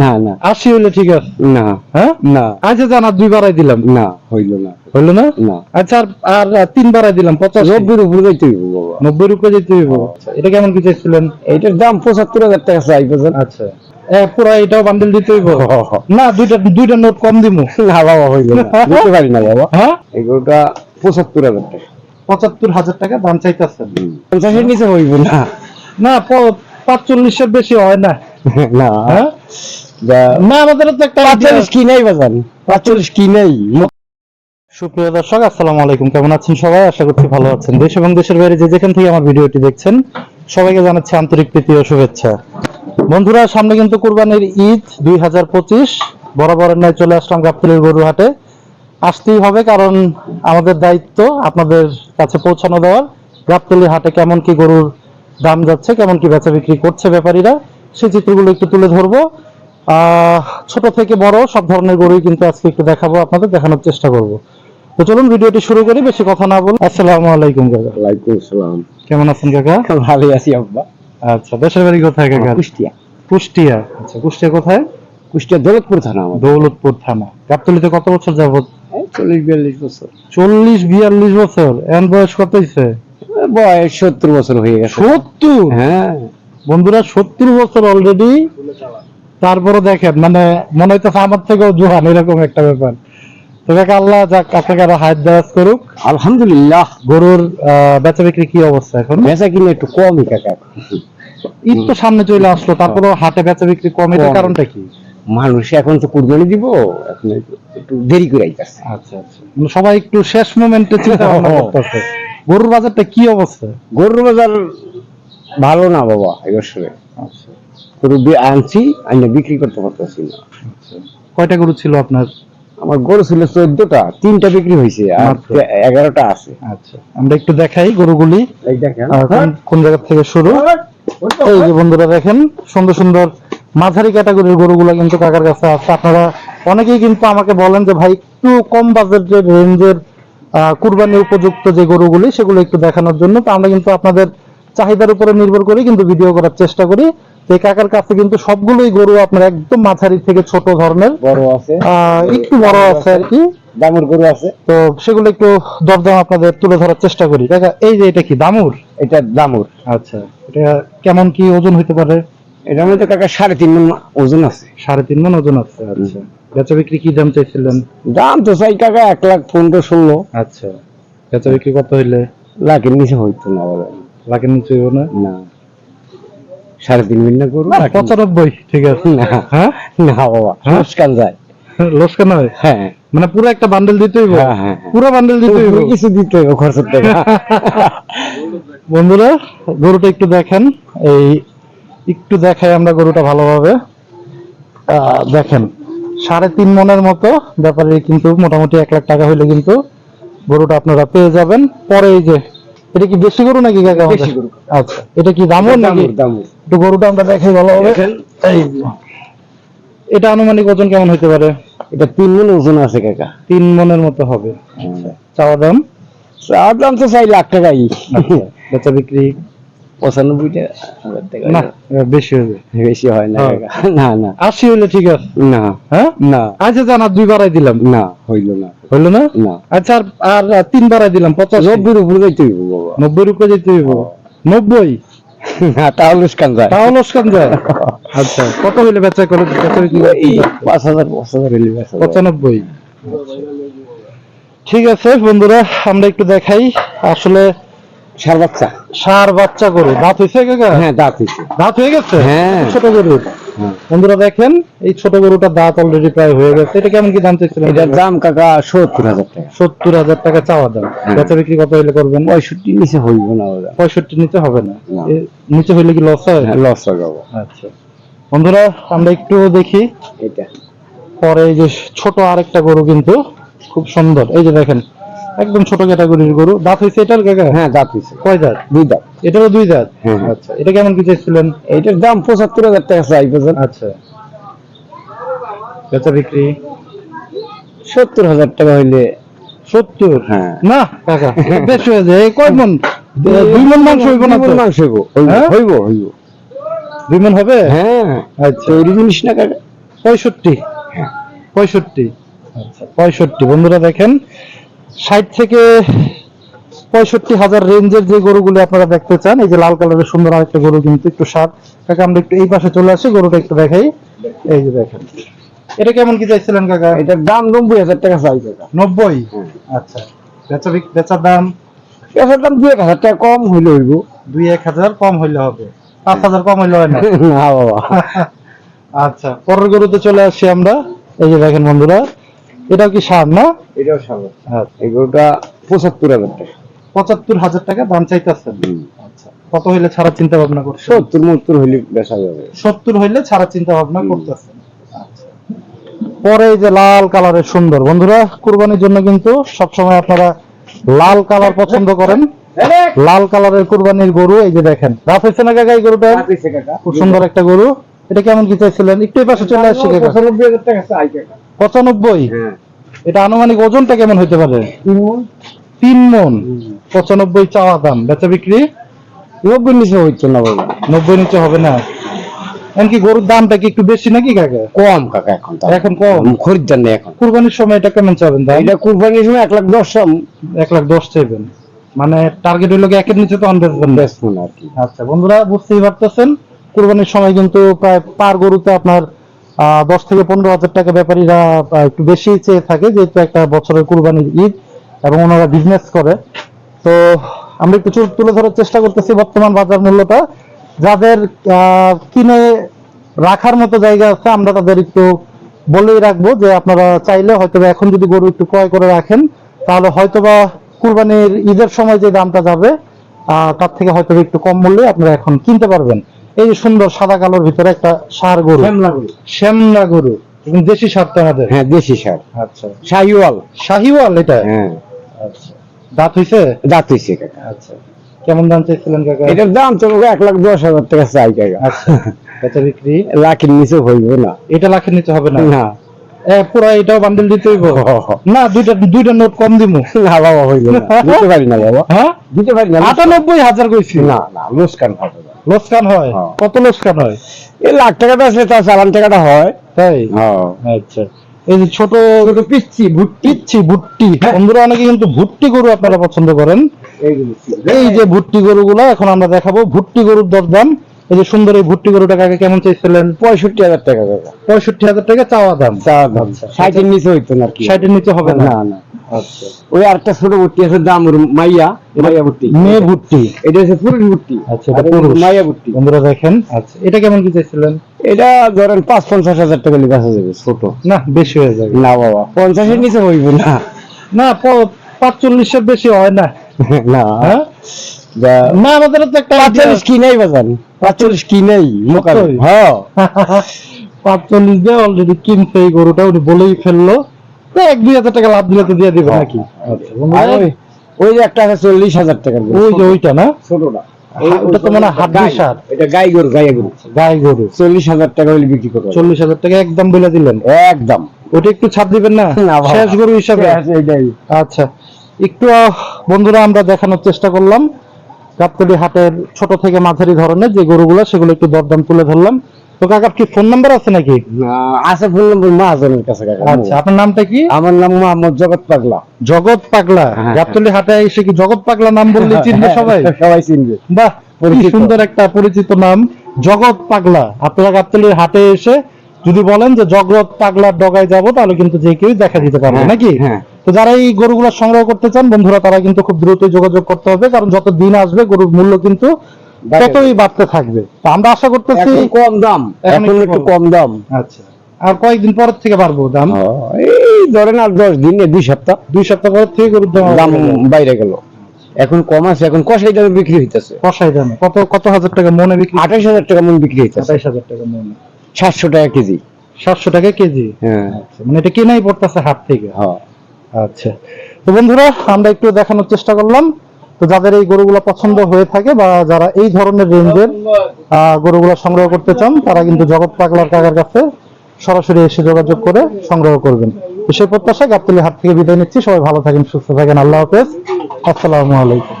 না না। আশি হইলে ঠিক আছে। না। হ্যাঁ? না। আচ্ছা জান আর দুই বাড়াই দিলাম। না হইল না। হইল না? না। আচ্ছা আর তিন বাড়াই দিলাম পঞ্চাশ নব্বইয়ের উপরে যাইতে হইব নব্বই রুপে যেতে হইব। আচ্ছা, এটা কেমন কি চাইছিলেন? এইটার দাম পঁচাত্তর হাজার টাকা চাই বুঝলেন আচ্ছা। পুরা এটাও বান্ডেল দিতে হইব? না দুইটা দুইটা নোট কম দিমু। না বাবা হইল না। দিতে পারি না বাবা। হ্যাঁ? এগুলোটা পঁচাত্তর হাজার টাকা। পঁচাত্তর হাজার টাকা দাম চাইতেছেন। পঞ্চাশের নিচে হইব না। না পাঁচচল্লিশের বেশি হয় না। না। হ্যাঁ? না আমাদের তো একটা পাঁচচল্লিশ কি নাই বাজান। পাঁচচল্লিশ কি নাই সুপ্রিয় দর্শক আসসালামু আলাইকুম। কেমন আছেন সবাই? আশা করছি ভালো আছেন। দেশ এবং দেশের বাইরে যে যেখান থেকে আমার ভিডিওটি দেখছেন সবাইকে জানাচ্ছি আন্তরিক প্রীতি ও শুভেচ্ছা। বন্ধুরা সামনে কিন্তু কুরবানির ঈদ দুই হাজার পঁচিশ। বরাবরের ন্যায় চলে আসলাম গাবতলির গরু হাটে আসতেই হবে কারণ আমাদের দায়িত্ব আপনাদের কাছে পৌঁছানো দেওয়ার। গাবতলি হাটে কেমন কি গরুর দাম যাচ্ছে কেমন কি বেচা বিক্রি করছে ব্যাপারীরা সেই চিত্রগুলো একটু তুলে ধরবো। ছোট থেকে বড় সব ধরনের গরুই কিন্তু আজকে একটু দেখাবো আপনাদের দেখানোর চেষ্টা করব। তো চলুন ভিডিওটি শুরু করি বেশি কথা না বলুন। আসসালামু আলাইকুম কাকা। ওয়ালাইকুম আসসালাম। কেমন আছেন কাকা? ভালো আছি আব্বা। আচ্ছা দেশের বাড়ি কোথায় কাকা? কুষ্টিয়া। কুষ্টিয়া। আচ্ছা কুষ্টিয়া কোথায়? কুষ্টিয়া দৌলতপুর থানা দৌলতপুর থানা। গাবতলিতে কত বছর যাবত এই চল্লিশ বিয়াল্লিশ বছর। চল্লিশ বিয়াল্লিশ বছর। এন বয়স কত হয়েছে বয়স সত্তর বছর হয়ে গেছে। সত্তর? হ্যাঁ। বন্ধুরা সত্তর বছর অলরেডি তারপরে দেখেন মানে মনে হইতেছে আমার থেকেও জোহান এরকম একটা ব্যাপার। আল্লাহ যাক আপনাকে আরও হায়াত দারাজ করুক। আলহামদুলিল্লাহ। গরুর বেচা বিক্রি কি অবস্থা এখন? বেচা কিনে একটু কমই কাকা। ঈদ তো সামনে চলে আসলো হাটে বেচা বিক্রি কম কারণটা কি? মানুষ এখন তো কুরবানি দিব এখন একটু- একটু দেরি করে আইতাছে। আচ্ছা আচ্ছা। মানে সবাই একটু শেষ মোমেন্টে চিন্তা ভাবনা করতেছে। গরুর বাজারটা কি অবস্থা? গরুর বাজার ভালো না বাবা এবছরে আচ্ছা। গরু বি- আনছি আইনা বিক্রি করতে পারতেছি না। কয়টা গরু ছিল আপনার? আমার গরু ছিল চোদ্দটা তিনটা বিক্রি হয়েছে আর। এগারোটা আছে। আচ্ছা আমরা একটু দেখাই গরুগুলি। কোন- জায়গা থেকে শুরু? এই যে বন্ধুরা দেখেন সুন্দর সুন্দর মাঝারি ক্যাটাগরির গরুগুলো কিন্তু কাকার কাছে আছে। আপনারা অনেকেই কিন্তু আমাকে বলেন যে ভাই একটু কম বাজেটের রেঞ্জের কুরবানি উপযুক্ত যে গরুগুলি সেগুলো একটু দেখানোর জন্য। তো আমরা কিন্তু আপনাদের চাহিদার উপরে নির্ভর করি কিন্তু ভিডিও করার চেষ্টা করি। এই কাকার কাছে কিন্তু সবগুলোই গরু আপনার একদম মাঝারি থেকে ছোট ধরনের। বড় আছে। একটু বড় আছে আর কি। দামুর গরু আছে। তো সেগুলো একটু দরদাম আপনাদের তুলে ধরার চেষ্টা করি। কাকা এই যে এটা কি দামুর? এটা দামুর। আচ্ছা এটা কেমন কি ওজন হইতে পারে? এটার মধ্যে কাকা সাড়ে তিন মণ ওজন আছে। সাড়ে তিন মন ওজন আছে আচ্ছা। বেচা বিক্রি কি দাম চাইছিলেন? দাম তো চাই কাকা এক লাখ পনেরো ষোলো। আচ্ছা বেচা বিক্রি কত হইলে? লাখের নিচে হইতো না লাখের নিচে হইবো না? না। সাড়ে তিন মিনিট না নিচে। পঁচানব্বই ঠিক আছে। না হ্যাঁ? বাবা হ্যাঁ? মুস্কান যায়। লোসকান হয়? হ্যাঁ। মানে পুরো একটা বান্ডেল দিতে হইব? হ্যাঁ, হ্যাঁ, হ্যাঁ। পুরো বান্ডেল দিতে হইব? কিছু দিতে টাকা বন্ধুরা গরুটা একটু দেখেন। এই একটু দেখাই আমরা গরুটা ভালোভাবে। আহ, দেখেন সাড়ে তিন মনের মতো। ব্যাপারে কিন্তু মোটামুটি এক লাখ টাকা হইলে কিন্তু গরুটা আপনারা পেয়ে যাবেন। পরে এই যে এটা কি দেশি গরু নাকি কাকা। আচ্ছা এটা কি দামর নাকি? দামুর। একটু গরুটা আমরা দেখাই দেখেন। এই এটা আনুমানিক ওজন কেমন হতে পারে? এটা তিন মন ওজন আছে কাকা। তিন মনের মতো হবে। আচ্ছা। চাওয়া দাম? আর দাম তো চাই লাখ টাকাই আচ্ছা। বেচা বিক্রি? পঁচানব্বই টাকা। না বেশি হবে বেশি হয় না। কাকা। না না। আশি হইলে ঠিক আছে। না। হ্যাঁ? না। আচ্ছা জান আর দুই বাড়াই দিলাম। না হইল না। হইল না? না। আচ্ছা আর আর তিন বাড়াই দিলাম পঞ্চাশ নব্বইয়ের উপরে যাইতে হইব বাবা। নব্বই রুপে যেতে হইব। নব্বই? না তাহলে স্কান যায়। তাও লোসকান যায়? আচ্ছা কত হইলে বেচা করে বেচা বিক্রি করতে এই যাচ্ছে? পাঁচ হাজার পাঁচ হাজার হইলে পঁচানব্বই। ঠিক আছে বন্ধুরা আমরা একটু দেখাই। আসলে সার বাচ্চা। সার বাচ্চা গরু। দাঁত হয়েছে কাকা হ্যাঁ দাঁত হইছে। দাঁত হয়ে গেছে? হ্যাঁ। ছোট গরু হ্যাঁ। বন্ধুরা দেখেন এই ছোট গরুটার দাঁত অলরেডি প্রায় হয়ে গেছে। এটা কেমন কি দাম চাইছিলেন? এটার দাম কাকা সত্তর হাজার টাকা। সত্তর হাজার টাকা চাওয়া দাম। হ্যাঁ। বেচা বিক্রি কত হইলে করবেন? পঁয়ষট্টি নিচে হইব না পঁয়ষট্টি নিতে হবে না। নিচে হইলে কি লস হয়? হ্যাঁ লস হয়ে যাব আচ্ছা। বন্ধুরা আমরা একটু দেখি। এটা। পরে এই যে ছোট আরেকটা গরু কিন্তু খুব সুন্দর। এই যে দেখেন একদম ছোট ক্যাটাগরির গরু। দাঁত হয়েছে এটার কাকা হ্যাঁ দাঁত হইছে। কয় দাঁত? দুই দাঁত। এটারও দুই দাঁত? হ্যাঁ, হ্যাঁ। আচ্ছা এটা কেমন কি চাইছিলেন? এইটার দাম পঁচাত্তর হাজার টাকা চাই বুঝলেন আচ্ছা। বেচা বিক্রি? সত্তর হাজার টাকা হইলে। সত্তর? হ্যাঁ। না কাকা বেশি হয়ে যায়। কয় মন? দুই মন মাংস হইব না তো? মাংস হইব। হইব হ্যাঁ? হইব হইব। দুই মন হবে? হ্যাঁ। আচ্ছা। তৈরি জিনিস না কাকা? পঁয়ষট্টি? হ্যাঁ। পঁয়ষট্টি? আচ্ছা পঁয়ষট্টি। বন্ধুরা দেখেন ষাট থেকে পঁয়ষট্টি হাজার রেঞ্জের যে গরুগুলো আপনারা দেখতে চান এই যে লাল কালারের সুন্দর আরেকটা গরু কিন্তু একটু সার কাকা আমরা একটু এই পাশে চলে আসি গরুটা একটু দেখাই। এই যে দেখেন। এটা কেমন কি চাইছিলেন কাকা? এটার দাম নব্বই হাজার টাকা চাই টাকা নব্বই? হ্যাঁ। আচ্ছা। বেচা বেচার দাম? এটার দাম দুই এক হাজার টাকা কম হইলে হইব। দুই এক হাজার কম হইলে হবে। পাঁচ হাজার কম হইলে হয় না? বাবা। আচ্ছা পরের গরুতে চলে আসছি আমরা। এই যে দেখেন বন্ধুরা এটাও কি সার না? এটাও সাগর আচ্ছা এই গরুটা পঁচাত্তর হাজার টাকা। পঁচাত্তর হাজার টাকা দাম চাইতেছেন? আচ্ছা। কত হইলে ছাড়া চিন্তা ভাবনা করছেন? সত্তর মত্তর হইলে বেচা যাবে। সত্তর হইলে ছাড়া চিন্তা ভাবনা করতেছেন। আচ্ছা। পরে এই যে লাল কালারের সুন্দর বন্ধুরা কুরবানির জন্য কিন্তু সবসময় আপনারা লাল কালার পছন্দ করেন। লাল কালারের কুরবানির গরু এই যে দেখেন রাফ হয়েছে না কাকা এই গরুটা? খুব সুন্দর একটা গরু। এটা কেমন কি চাইছিলেন? একটু পাশে চলে আসছি কাকা। পঁচানব্বই। হ্যাঁ। এটা আনুমানিক ওজনটা কেমন হইতে পারে? তিন মন। পঁচানব্বই চাওয়া দাম। বেচা বিক্রি নব্বই নিচে হচ্ছে না বাবা নব্বই নিচে হবে না। এমনকি গরুর দামটা কি একটু বেশি নাকি কাকা? কম কাকা এখন এখন কম? খরিদ্দার নেই এখন। কুরবানির সময় এটা কেমন চাবেন দাম? এটা কুরবানির সময় এক লাখ দশ এক লাখ দশ চাইবেন। মানে টার্গেট হইল একের নিচে তো অন বেচবেন না। আর কি। আচ্ছা বন্ধুরা বুঝতেই পারতেছেন কুরবানির সময় কিন্তু প্রায় পার গরুতে আপনার দশ থেকে পনেরো হাজার টাকা ব্যাপারীরা একটু বেশি চেয়ে থাকে, যেহেতু একটা বছরের কুরবানির ঈদ এবং ওনারা বিজনেস করে। তো আমরা চু- তুলে ধরার চেষ্টা করতেছি বর্তমান বাজার মূল্যটা। যাদের কিনে রাখার মতো জায়গা আছে, আমরা তাদের একটু বলেই রাখব যে আপনারা চাইলে হয়তো এখন যদি গরু একটু ক্রয় করে রাখেন, তাহলে হয়তোবা কুরবানির ঈদের সময় যে দামটা যাবে তার থেকে হয়তো একটু কম মূল্যে আপনারা এখন কিনতে পারবেন। এই যে সুন্দর সাদা কালোর ভিতরে একটা সার গরু। শ্যামলা গরু। দেশি সার তো আমাদের? হ্যাঁ দেশি সার। আচ্ছা। শাহিওয়াল। শাহিওয়াল এটা? হ্যাঁ। আচ্ছা। দাঁত হইছে? দাঁত হইছে কাকা। আচ্ছা। কেমন দাম চাইছিলেন কাকা? এটার দাম তো এক লাখ দশ হাজার টাকা চাই কাকা। আচ্ছা। বিক্রি? লাখের নিচে হইব না। এটা লাখের নিচে হবে না? না। পুরো এটাও বান্ডেল দিতে হইব? না দুইটা দুইটা নোট কম দিমু। না বাবা হইল না। দিতে পারি না বাবা। হ্যাঁ? দিতে পারি না। আটানব্বই হাজার কইছি। না না লোসকান হবে। না লোসকান হয়? হ্যাঁ। কত লোকসান হয়? এই লাখ টাকাটা আসলে তার চালান টাকাটা হয়। তাই? হ্যাঁ। আচ্ছা। এই যে ছোট ছোট পিচ্ছি ভুট্টি। ভুট্টি। বন্ধুরা অনেকে কিন্তু ভুট্টি গরু আপনারা পছন্দ করেন। এই যে ভুট্টি। গরু গরুগুলো এখন আমরা দেখাবো ভুট্টি গরুর দরদাম। এই যে সুন্দর এই ভুট্টি গরুটা কাকে কেমন চাইছিলেন? পঁয়ষট্টি হাজার টাকা কাকা পঁয়ষট্টি হাজার টাকা চাওয়া দাম। চাওয়া দাম ষাটের নিচে হইতো না কি। ষাটের নিচে হবে না? না আচ্ছা। ওই আরেকটা ছোট ভুট্টি আছে দাম মাইয়া মাইয়া ভুট্টি। মেয়ে ভুট্টি। এটা হচ্ছে পুরুষ ভুট্টি। আচ্ছা এটা পুরুষ। মাইয়া বন্ধুরা দেখেন আচ্ছা এটা কেমন কি চাইছিলেন? এটা ধরেন পাঁচ পঞ্চাশ হাজার টাকা লিখে আসা যাবে ছোট। না বেশি হয়ে যাবে। না বাবা পঞ্চাশের নিচে হইব না। না পাঁচচল্লিশের বেশি হয় না। না। হ্যাঁ? না আমাদের তো একটা পাঁচচল্লিশ কি নাই বাজান। পাঁচচল্লিশ? হ্যাঁ। পাঁচচল্লিশ দিয়ে অলরেডি কিনছে এই গরুটা উনি বলেই ফেলল। এক দুই হাজার টাকা লাভ দিলে তো দিয়ে দিবে নাকি? বন্ধুরা, আর ওই ওই যে একটা আছে চল্লিশ হাজার টাকার ওই যে ওইটা না? ছোটটা। ওটা তো মনে গাই- সার। এটা গাই গরু গাই গরু। গাই গরু। চল্লিশ হাজার টাকা হলে বিক্রি করব চল্লিশ হাজার টাকা একদম বলে দিলেন? একদম। ওটা একটু ছাড় দিবেন না? না শেষ গরু হিসাবে? আচ্ছা। একটু বন্ধুরা আমরা দেখানোর চেষ্টা করলাম। গাবতলি হাটের ছোট থেকে মাঝারি ধরনের যে গরুগুলো সেগুলো একটু দরদাম তুলে ধরলাম। তো কাকার কি ফোন নাম্বার আছে নাকি? আছে ফুল নম্বর মহাজনের কাছে কাকা। আচ্ছা আপনার নামটা কি? আমার নাম মোহাম্মদ জগৎ পাগলা। জগৎ পাগলা। হ্যাঁ, গাবতলি হাটে এসে কি জগৎ পাগলা নাম বললে চিনবে সবাই? সবাই চিনবে। বাহ। সুন্দর একটা পরিচিত নাম জগৎ পাগলা। আপনারা গাবতলির হাটে এসে যদি বলেন যে জগৎ পাগলার ডগায় যাব তাহলে কিন্তু যে কেউ দেখা দিতে পারবে হ্যাঁ, নাকি? হ্যাঁ। তো যারা এই গরুগুলো সংগ্রহ করতে চান বন্ধুরা তারা কিন্তু খুব দ্রুত যোগাযোগ করতে হবে কারণ যত দিন আসবে গরুর মূল্য কিন্তু ততই বাড়তে থাকবে। তো আমরা আশা করতেছি কম দাম এখন একটু কম। দাম। আচ্ছা। আর কয়েকদিন পর থেকে বাড়বো দাম? এই ধরেন আর দশ দিন দুই সপ্তাহ। দুই সপ্তাহ পর থেকে গরুর দাম বাইরে গেল। এখন কম আছে এখন কষাই দামে বিক্রি হইতেছে। কষাই দামে। কত কত হাজার টাকা মনে বিক্রি? আঠাশ হাজার টাকা মনে বিক্রি হইতেছে। আঠাইশ হাজার টাকা মনে। সাতশো টাকা কেজি। সাতশো টাকা কেজি? হ্যাঁ। আচ্ছা, মানে এটা কেনাই পড়তেছে হাট থেকে। হ্যাঁ। আচ্ছা। তো বন্ধুরা, আমরা একটু দেখানোর চেষ্টা করলাম। তো যাদের এই গরুগুলো পছন্দ হয়ে থাকে বা যারা এই ধরনের রেঞ্জের গরুগুলো সংগ্রহ করতে চান, তারা কিন্তু জগৎ পাগলার কাকার কাছে সরাসরি এসে যোগাযোগ করে সংগ্রহ করবেন। সেই প্রত্যাশা গাবতলি হাট থেকে বিদায় নিচ্ছি। সবাই ভালো থাকেন, সুস্থ থাকেন। আল্লাহ হাফেজ। আসসালামু আলাইকুম।